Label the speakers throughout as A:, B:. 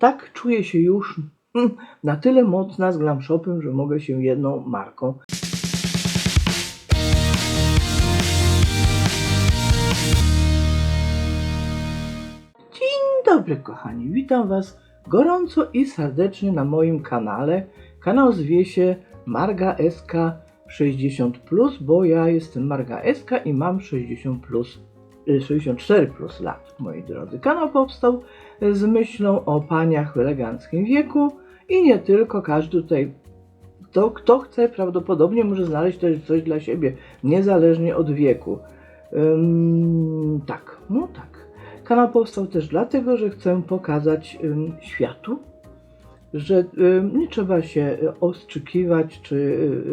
A: Tak czuję się już na tyle mocna z Glam Shopem, że mogę się jedną marką Dzień dobry kochani, witam Was gorąco i serdecznie na moim kanale. Kanał zwie się Marga SK 60+, bo ja jestem Marga SK i mam 60+, y, 64 plus lat, moi drodzy. Kanał powstał z myślą o paniach w eleganckim wieku i nie tylko, każdy tutaj to, kto chce, prawdopodobnie może znaleźć też coś dla siebie, niezależnie od wieku. Ym, tak, no tak. Kanał powstał też dlatego, że chcę pokazać ym, światu, że ym, nie trzeba się ostrzykiwać czy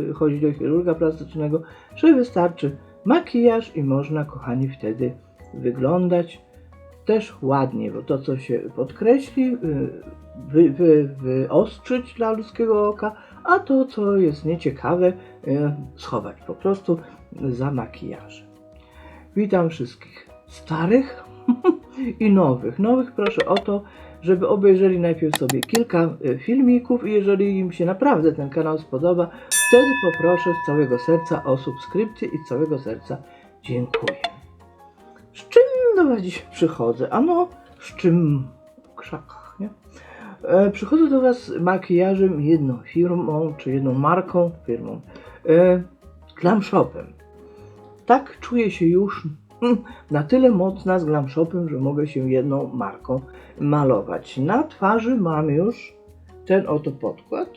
A: y, chodzić do chirurga plastycznego, że wystarczy makijaż i można, kochani, wtedy wyglądać też ładnie, bo to, co się podkreśli, y, wy, wy, wyostrzyć dla ludzkiego oka, a to, co jest nieciekawe, y, schować po prostu za makijażem. Witam wszystkich starych i nowych. Nowych proszę o to, żeby obejrzeli najpierw sobie kilka y, filmików i jeżeli im się naprawdę ten kanał spodoba, wtedy poproszę z całego serca o subskrypcję i z całego serca dziękuję. Z czym do dziś przychodzę? Ano, z czym w krzakach, nie? E, przychodzę do Was z makijażem jedną firmą, czy jedną marką, firmą, e, Glam Shopem. Tak czuję się już mm, na tyle mocna z Glam Shopem, że mogę się jedną marką malować. Na twarzy mam już ten oto podkład.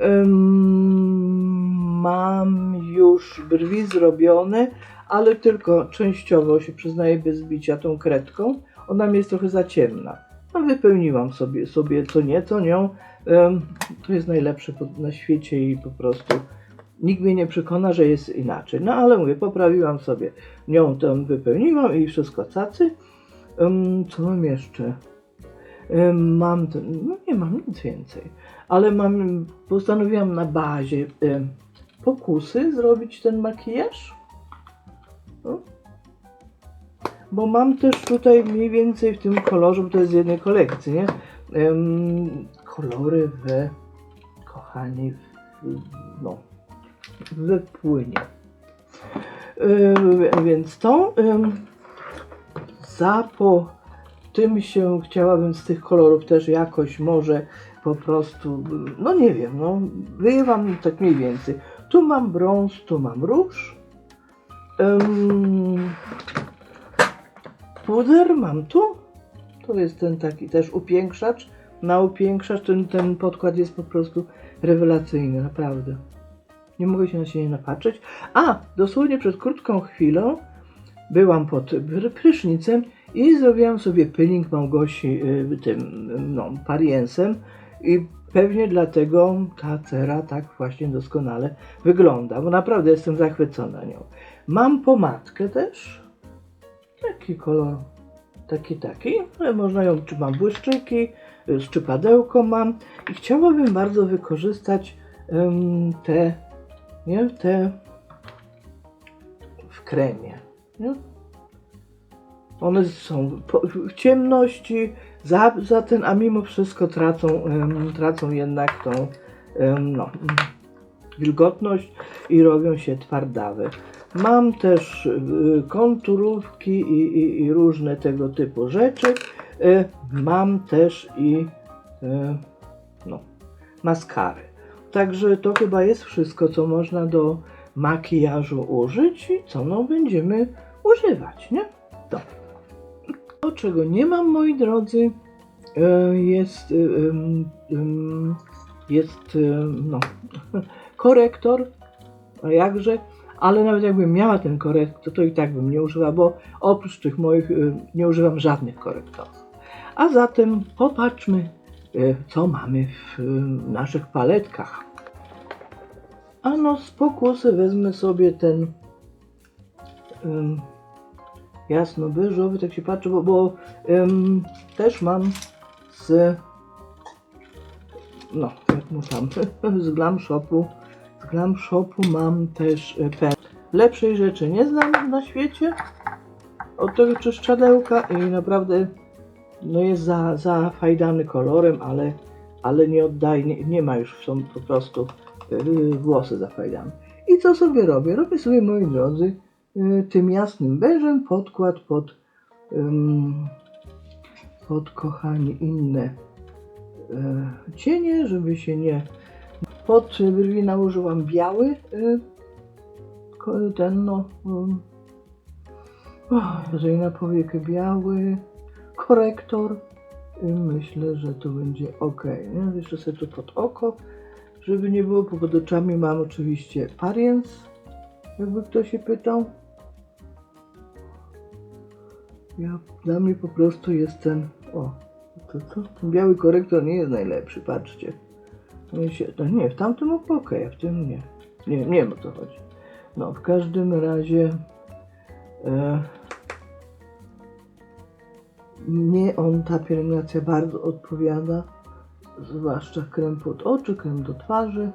A: Ym, Mam już brwi zrobione, ale tylko częściowo się przyznaję bez bicia tą kredką. Ona mi jest trochę za ciemna. No wypełniłam sobie, sobie co nieco nią. Ym, To jest najlepsze na świecie i po prostu nikt mnie nie przekona, że jest inaczej. No ale mówię, poprawiłam sobie nią, tą wypełniłam i wszystko cacy. Ym, Co mam jeszcze? Ym, Mam ten, no nie mam nic więcej, ale mam, postanowiłam na bazie ym, pokusy zrobić ten makijaż. No. Bo mam też tutaj mniej więcej w tym kolorze, bo to jest z jednej kolekcji, nie? Kolory w, kochani, w, no, we płynie. Więc to za po tym się chciałabym z tych kolorów też jakoś może po prostu, no nie wiem, no wyję wam tak mniej więcej. Tu mam brąz, tu mam róż. Ym, puder mam tu. To jest ten taki też upiększacz. Na upiększacz ten, ten podkład jest po prostu rewelacyjny, naprawdę. Nie mogę się na siebie napatrzeć. A, dosłownie przed krótką chwilą byłam pod pr- prysznicem i zrobiłam sobie peeling Małgosi y, tym, no, pariensem i pewnie dlatego ta cera tak właśnie doskonale wygląda, bo naprawdę jestem zachwycona nią. Mam pomadkę też, taki kolor, taki, taki, ale można ją, czy mam błyszczyki, y, szczypadełko mam i chciałabym bardzo wykorzystać ym, te, nie, te w kremie, nie? One są w ciemności za, za ten, a mimo wszystko tracą, em, tracą jednak tą em, no, wilgotność i robią się twardawe. Mam też y, konturówki i, i, i różne tego typu rzeczy. Y, mam też i y, no, maskary. Także to chyba jest wszystko, co można do makijażu użyć i co no będziemy używać, nie? To. To, czego nie mam, moi drodzy, e, jest, e, jest em, no, korektor, jakże, ale nawet jakbym miała ten korektor, to i tak bym nie użyła, bo oprócz tych moich e, nie używam żadnych korektorów. A zatem popatrzmy, e, co mamy w e, naszych paletkach. Ano z pokusy wezmę sobie ten em, jasno-beżowy, tak się patrzę, bo, bo em, też mam z no, jak mu tam, z Glam Shopu z Glam Shopu mam też e, pen. Lepszej rzeczy nie znam na świecie, od tego czyszczadełka i naprawdę no jest za, zafajdany kolorem, ale, ale nie oddaje, nie, nie ma już, są po prostu y, włosy zafajdane. I co sobie robię? Robię sobie, moi drodzy, tym jasnym beżem podkład pod, pod kochani inne y, cienie, żeby się nie... Pod brwi nałożyłam biały, y, ko- ten no... jeżeli na powiekę biały, korektor i myślę, że to będzie ok. Nie? Jeszcze sobie tu pod oko, żeby nie było, bo pod oczami mam oczywiście pariens, jakby ktoś się pytał. Ja, dla mnie po prostu jest ten, o, to, to, ten biały korektor nie jest najlepszy, patrzcie. Się, to nie, w tamtym ok, a w tym nie. Nie, nie wiem o co chodzi. No, w każdym razie e, on, ta pielęgnacja bardzo odpowiada, zwłaszcza krem pod oczy, krem do twarzy.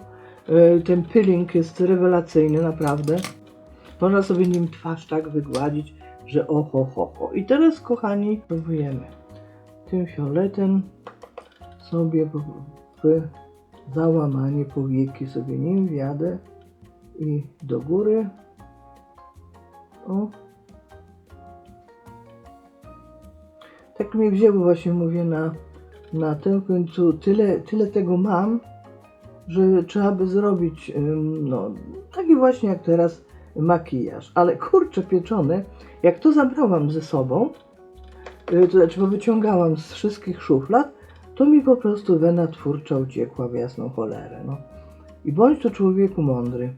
A: E, Ten peeling jest rewelacyjny, naprawdę. Można sobie nim twarz tak wygładzić, że oho, ho, ho. I teraz, kochani, próbujemy tym fioletem sobie w w załamanie powieki sobie nim wjadę i do góry. O, tak mnie wzięło właśnie mówię na, na tym końcu tyle, tyle tego mam, że trzeba by zrobić no taki właśnie jak teraz makijaż, ale kurczę pieczone, jak to zabrałam ze sobą, y, to znaczy bo wyciągałam z wszystkich szuflad, to mi po prostu wena twórcza uciekła w jasną cholerę, no. I bądź to człowieku mądry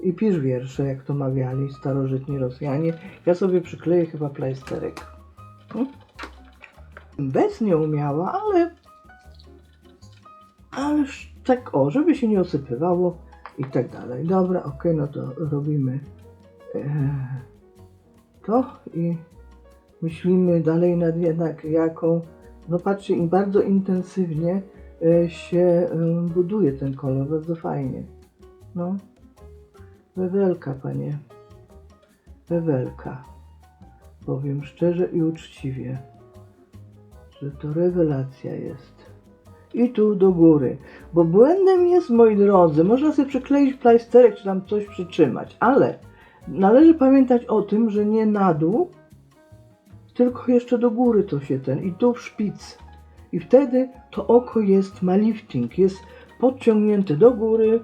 A: i pisz wiersze, jak to mawiali starożytni Rosjanie. Ja sobie przykleję chyba plajsterek. Hmm? bez nie umiała, ale ależ tak o, żeby się nie osypywało i tak dalej. Dobra, okej, no to robimy to i myślimy dalej nad jednak jaką, no patrzcie, im bardzo intensywnie e, się e, buduje ten kolor, bardzo fajnie. No, wewelka, panie, wewelka. Powiem szczerze i uczciwie że to rewelacja jest. I tu do góry. Bo błędem jest, moi drodzy, można sobie przykleić plajsterek, czy tam coś przytrzymać, ale należy pamiętać o tym, że nie na dół, tylko jeszcze do góry to się ten, i tu w szpic. I wtedy to oko jest ma lifting, jest podciągnięte do góry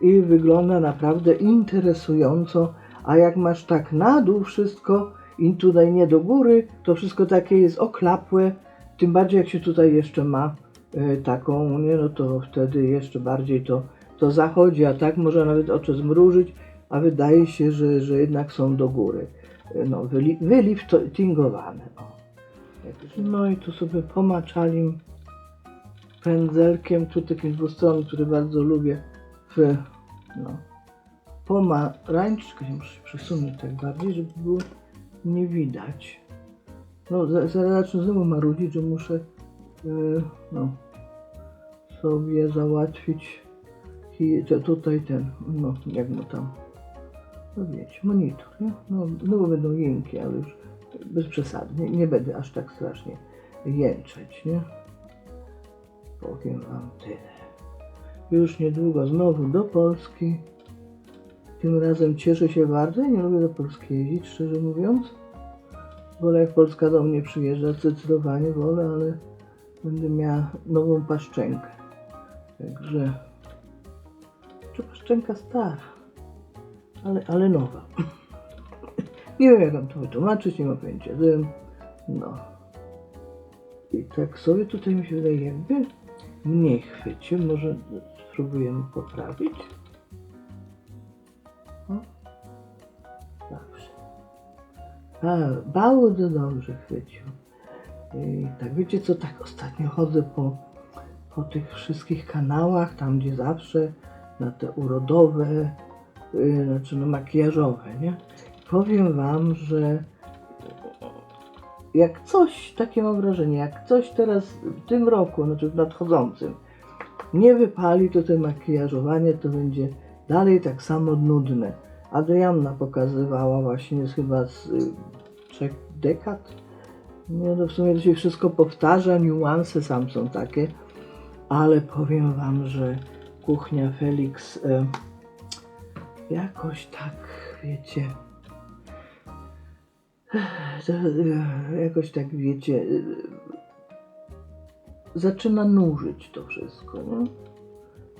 A: i wygląda naprawdę interesująco. A jak masz tak na dół wszystko i tutaj nie do góry, to wszystko takie jest oklapłe, tym bardziej jak się tutaj jeszcze ma e, taką, nie no to wtedy jeszcze bardziej to, to zachodzi, a tak można nawet oczy zmrużyć, a wydaje się, że, że jednak są do góry. No, wyli, wyliftingowane. O. No i tu sobie pomaczalim pędzelkiem, tu takim dwustronnym, który bardzo lubię, w, no, pomarańczkę się muszę przesunąć tak bardziej, żeby było nie widać. No, za- zaraz zacznę znowu marudzić, że muszę yy, no, sobie załatwić i to tutaj ten, no, jak mu tam, no wiecie, monitor, nie? No, no bo będą jęki, ale już bez przesady, nie, nie będę aż tak strasznie jęczeć, nie? Powiem wam tyle. Już niedługo znowu do Polski. Tym razem cieszę się bardzo. Nie lubię do Polski jeździć, szczerze mówiąc. Wolę jak Polska do mnie przyjeżdża, zdecydowanie wolę, ale będę miała nową paszczenkę. Także... Czy paszczenka stara? Ale, ale nowa. nie wiem jak wam to wytłumaczyć, nie mam pojęcia. No. I tak sobie tutaj mi się wydaje jakby mniej chwyci. Może spróbujemy poprawić. O. Dobrze. A, bardzo dobrze chwycił. I tak wiecie co, tak ostatnio chodzę po, po tych wszystkich kanałach, tam gdzie zawsze na te urodowe, znaczy no makijażowe, nie? Powiem wam, że jak coś, takie mam wrażenie, jak coś teraz w tym roku, znaczy w nadchodzącym, nie wypali, to te makijażowanie to będzie dalej tak samo nudne. Adrianna pokazywała właśnie z chyba z y, trzech dekad. Nie, no w sumie to się wszystko powtarza, niuanse sam są takie, ale powiem wam, że kuchnia Felix e, jakoś tak, wiecie, e, jakoś tak, wiecie, zaczyna nużyć to wszystko, nie?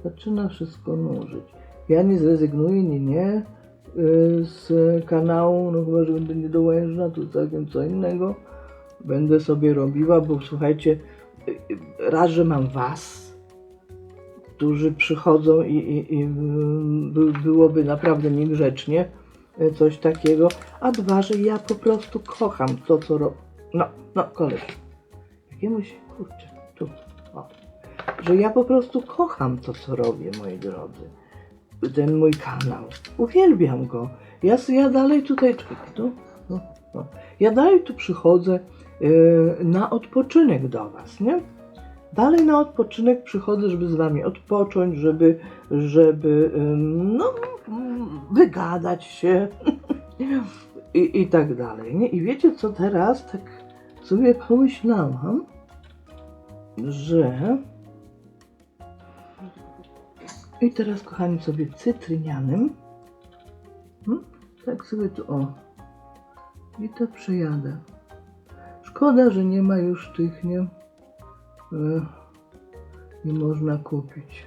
A: Zaczyna wszystko nużyć. Ja nie zrezygnuję, nie, nie, y, z kanału, no chyba, że będę niedołężna, to całkiem co innego. Będę sobie robiła, bo słuchajcie, y, y, raz, że mam was, którzy przychodzą i, i, i y, by, byłoby naprawdę niegrzecznie y, coś takiego, a dwa, że ja po prostu kocham to, co robię. No, no, koleś. Jakiemuś, kurczę, tu, o. Że ja po prostu kocham to, co robię, moi drodzy ten mój kanał. Uwielbiam go. Ja, ja dalej tutaj, tu, no, no. ja dalej tu przychodzę yy, na odpoczynek do Was, nie? Dalej na odpoczynek przychodzę, żeby z Wami odpocząć, żeby, żeby no, wygadać się I, i tak dalej, nie? I wiecie co teraz, tak sobie pomyślałam, że i teraz, kochani, sobie cytrynianym. Hmm? Tak sobie tu, o. I to przejadę. Szkoda, że nie ma już tych, nie? E, nie można kupić.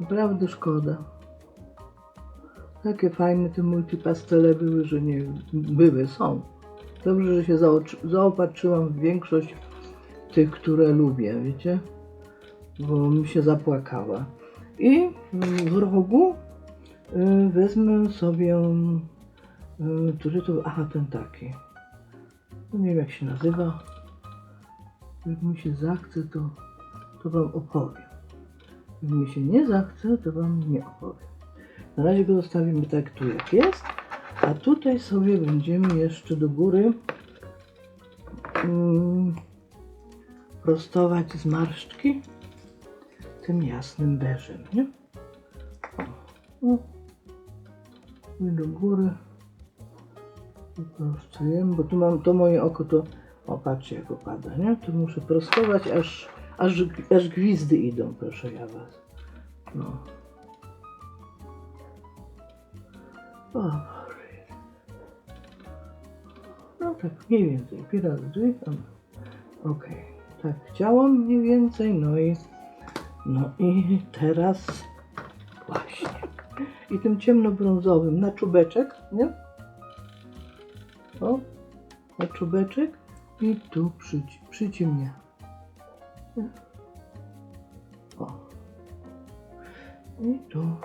A: Naprawdę szkoda. Takie fajne te multipastele były, że nie były, są. Dobrze, że się zaopatrzyłam w większość tych, które lubię, wiecie? Bo mi się zapłakała. I w rogu y, wezmę sobie, y, który to, aha, ten taki. Nie wiem jak się nazywa. Jak mi się zachce, to, to wam opowiem. Jak mi się nie zachce, to wam nie opowiem. Na razie go zostawimy tak tu jak jest, a tutaj sobie będziemy jeszcze do góry mm, prostować zmarszczki tym jasnym beżem, nie? O. Do góry prostujemy, bo tu mam to moje oko, to o patrzcie jak opada, nie? Tu muszę prostować, aż, aż, aż gwizdy idą, proszę ja was. No. O. No tak, mniej więcej. Raz, drzwi. Okej. Tak, chciałam mniej więcej, no i no i teraz właśnie. I tym ciemnobrązowym na czubeczek, nie? O, na czubeczek i tu przyci przyciemnia. O. I tu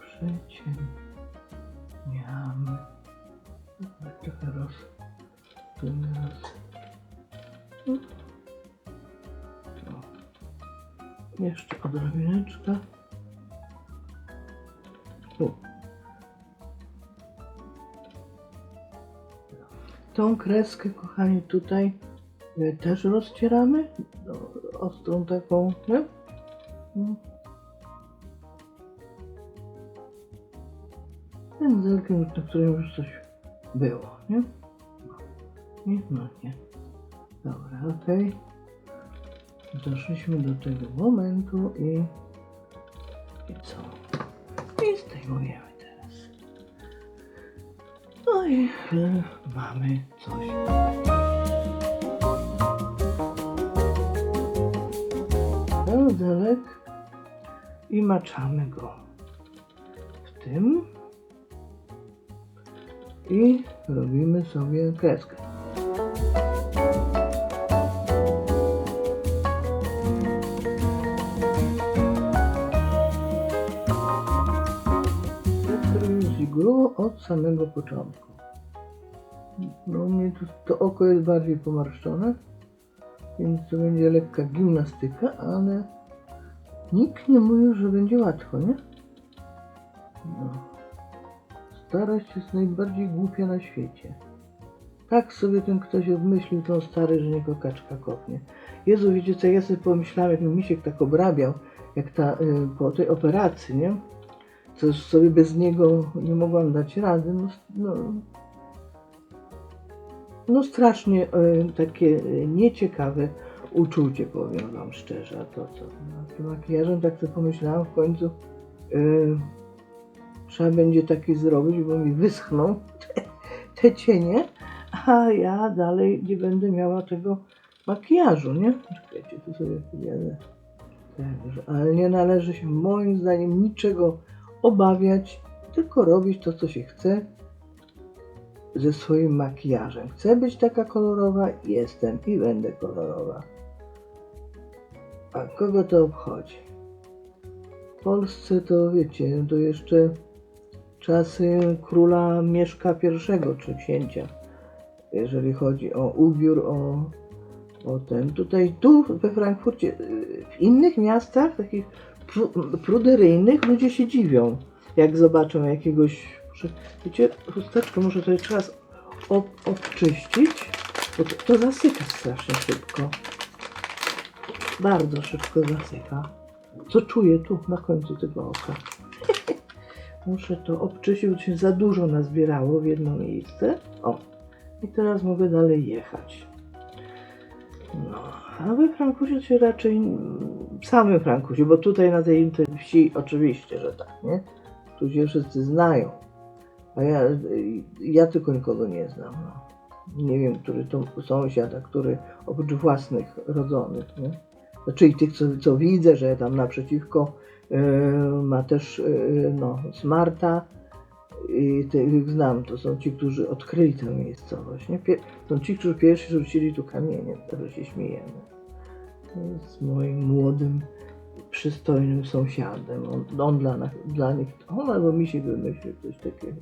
A: przyciemniamy. Trochę roz... Roz... Jeszcze odrobineczkę. Tu. Tą kreskę, kochani, tutaj e, też rozcieramy. No, Ostrą taką, nie? Pędzelkiem, na którym już coś było, nie? Nie, no nie. Dobra, okej. Doszliśmy do tego momentu i, i co? I zdejmujemy. I mamy coś. Pędzelek i maczamy go w tym i robimy sobie kreskę. Zigru od samego początku. No mnie tu to oko jest bardziej pomarszczone, więc to będzie lekka gimnastyka, ale nikt nie mówił, że będzie łatwo, nie? No. Starość jest najbardziej głupia na świecie. Tak sobie ten ktoś obmyślił tą stary, że niego kaczka kopnie. Jezu, wiecie co, ja sobie pomyślałem, jak mi misiek tak obrabiał, jak ta, y, po tej operacji, nie? To sobie bez niego nie mogłam dać rady. No, no. No strasznie e, takie e, nieciekawe uczucie, powiem Wam szczerze. To co? Nad tym makijażem tak sobie pomyślałam w końcu, e, trzeba będzie taki zrobić, bo mi wyschną te, te cienie, a ja dalej nie będę miała tego makijażu, nie? Czekajcie, tu sobie pojadę. Także, ale nie należy się moim zdaniem niczego obawiać, tylko robić to, co się chce ze swoim makijażem. Chcę być taka kolorowa, jestem i będę kolorowa. A kogo to obchodzi? W Polsce to wiecie, to jeszcze czasy króla Mieszka I czy księcia, jeżeli chodzi o ubiór, o, o ten. Tutaj, tu we Frankfurcie, w innych miastach, takich pru- pruderyjnych, ludzie się dziwią, jak zobaczą jakiegoś, muszę, wiecie, chusteczkę to jeszcze raz ob, obczyścić, bo to, to zasyka strasznie szybko. Bardzo szybko zasyka. Co czuję tu, na końcu tego oka. Muszę to obczyścić, bo się za dużo nazbierało w jedno miejsce. O, i teraz mogę dalej jechać. No, a we Frankusie się raczej, w samym Frankusie, bo tutaj na tej wsi oczywiście, że tak, nie? Tu się wszyscy znają. A ja, ja tylko nikogo nie znam. No. Nie wiem, który to sąsiad, a który oprócz własnych rodzonych, nie? Znaczy i tych, co, co widzę, że tam naprzeciwko yy, ma też yy, no, Smarta i tych znam, to są ci, którzy odkryli tę miejscowość. Nie? Są ci, którzy pierwsi rzucili tu kamienie, teraz się śmiejemy. Z moim młodym, przystojnym sąsiadem. On, on dla, dla nich, on albo mi się wymyślił coś takiego.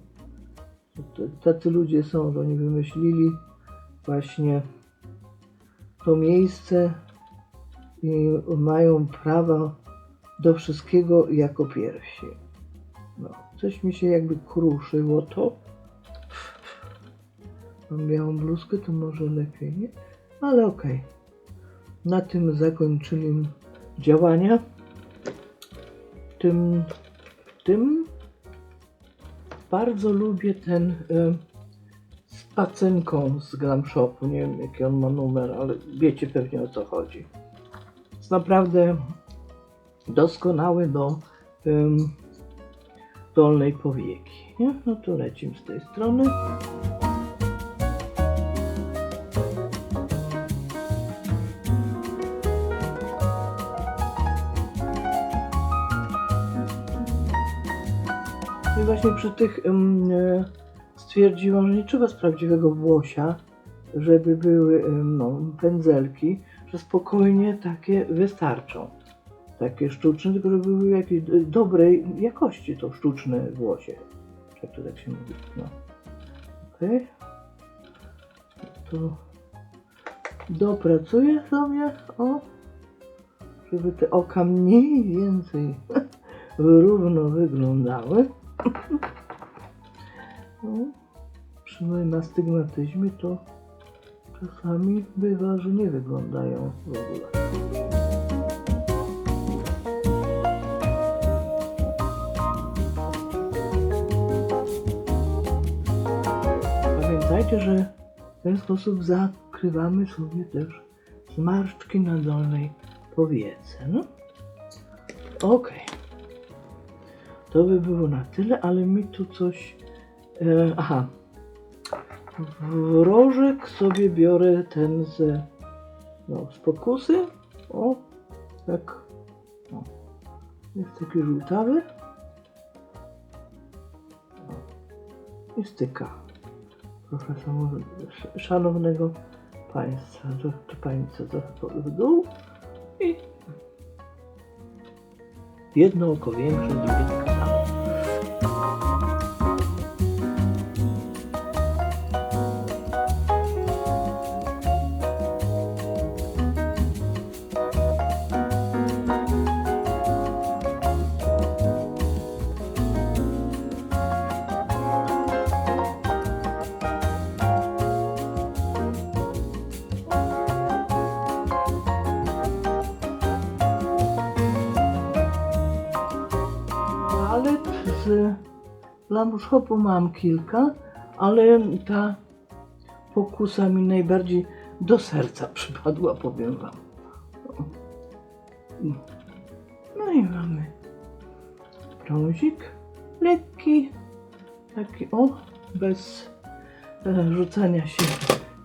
A: Tacy ludzie są, że oni wymyślili właśnie to miejsce i mają prawo do wszystkiego jako pierwsi. No, coś mi się jakby kruszyło to. Mam białą bluzkę, to może lepiej, nie? Ale okej. Na tym zakończyli działania. Tym, tym bardzo lubię ten y, z pacenką z Glam Shopu. Nie wiem jaki on ma numer, ale wiecie pewnie o co chodzi. Jest naprawdę doskonały do ym, dolnej powieki. Nie? No to lecimy z tej strony. Właśnie przy tych e, stwierdziłam, że nie trzeba z prawdziwego włosia, żeby były ym, no, pędzelki, że spokojnie takie wystarczą. Takie sztuczne, tylko żeby były jakiejś dobrej jakości to sztuczne włosie. Jak to tak się mówi? No. Okej. To dopracuję sobie, o, żeby te oka mniej więcej równo wyglądały. No, przy moim astygmatyzmie to czasami bywa, że nie wyglądają w ogóle. Pamiętajcie, że w ten sposób zakrywamy sobie też zmarszczki na dolnej powiece. No. Okej. To by było na tyle, ale mi tu coś. E, aha. W rożek sobie biorę ten z. No, z pokusy. O, tak. O. Jest taki żółtawy. I styka. Proszę szanownego, państwa, że- czy państwa trochę w dół i jedno oko większe, drugie z Shopu mam kilka, ale ta pokusa mi najbardziej do serca przypadła, powiem wam. No i mamy brązik lekki, taki o, bez e, rzucania się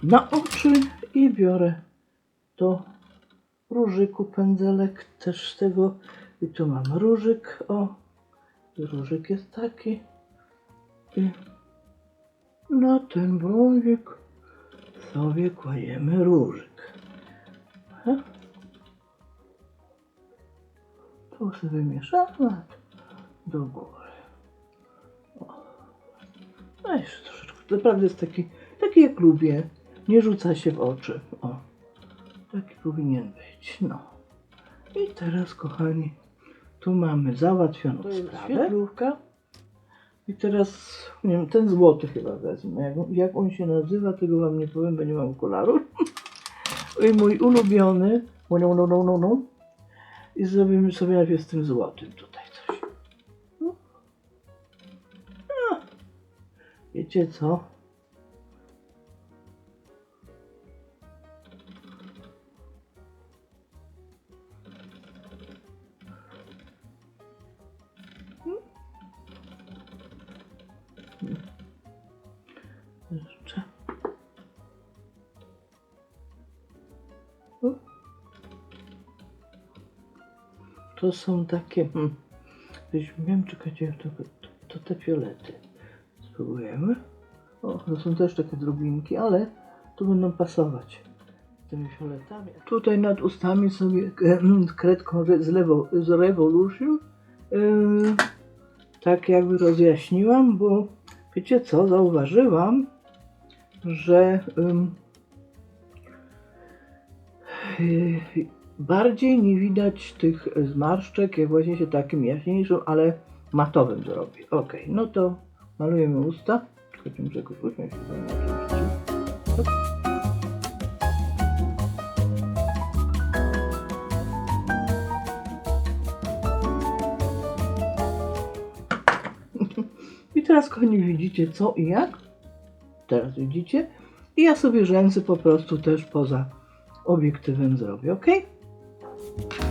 A: na oczy i biorę do różyku pędzelek też tego i tu mam różyk, o różyk jest taki i na ten brązik sobie kładziemy różyk. Tu sobie mieszamy do góry. No jeszcze troszeczkę. Naprawdę jest taki, taki jak lubię. Nie rzuca się w oczy. O. Taki powinien być. No. I teraz, kochani, tu mamy załatwioną
B: To jest
A: sprawę.
B: świetlówka.
A: I teraz, nie wiem, ten złoty chyba wezmę. Jak, jak on się nazywa, tego wam nie powiem, bo nie mam kolaru. I mój ulubiony. No, no, no, no, no, no. I zrobimy sobie najpierw z tym złotym tutaj coś. No. Wiecie co? To są takie. Hmm, wiem, czekajcie, to, to, to te fiolety. Spróbujemy. O, to są też takie drobinki, ale tu będą pasować tymi fioletami. Tutaj nad ustami sobie kredką re- z, lewo, z Revolution yy, tak jakby rozjaśniłam, bo wiecie co, zauważyłam, że yy, bardziej nie widać tych zmarszczek, jak właśnie się takim jaśniejszym, ale matowym zrobię. Ok, no to malujemy usta. Usiąść. I teraz, kochani, widzicie co i jak? Teraz widzicie? I ja sobie rzęsy po prostu też poza obiektywem zrobię, ok? O,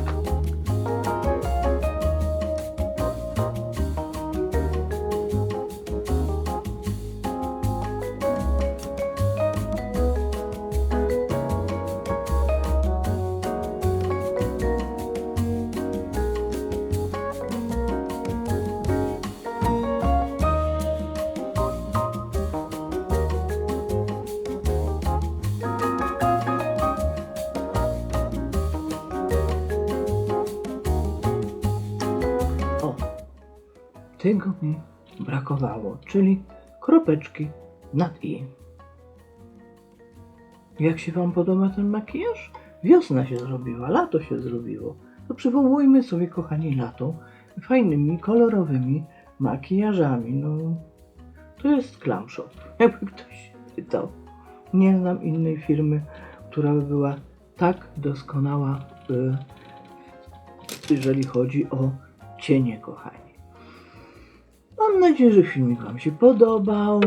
A: tego mi brakowało, czyli kropeczki nad i. Jak się Wam podoba ten makijaż? Wiosna się zrobiła, lato się zrobiło. To przywołujmy sobie, kochani, lato fajnymi, kolorowymi makijażami. No, to jest Shop. Jakby ktoś pytał. Nie znam innej firmy, która by była tak doskonała, y, jeżeli chodzi o cienie, kochani. Mam nadzieję, że filmik Wam się podobał.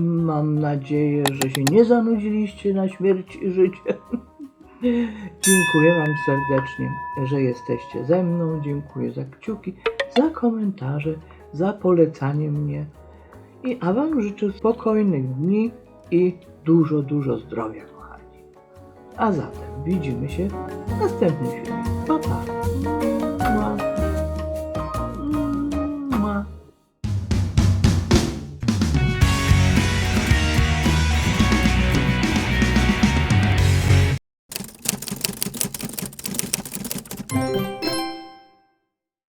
A: Mam nadzieję, że się nie zanudziliście na śmierć i życie. Dziękuję Wam serdecznie, że jesteście ze mną. Dziękuję za kciuki, za komentarze, za polecanie mnie. I a Wam życzę spokojnych dni i dużo, dużo zdrowia, kochani. A zatem widzimy się w następnym filmie. Pa, pa.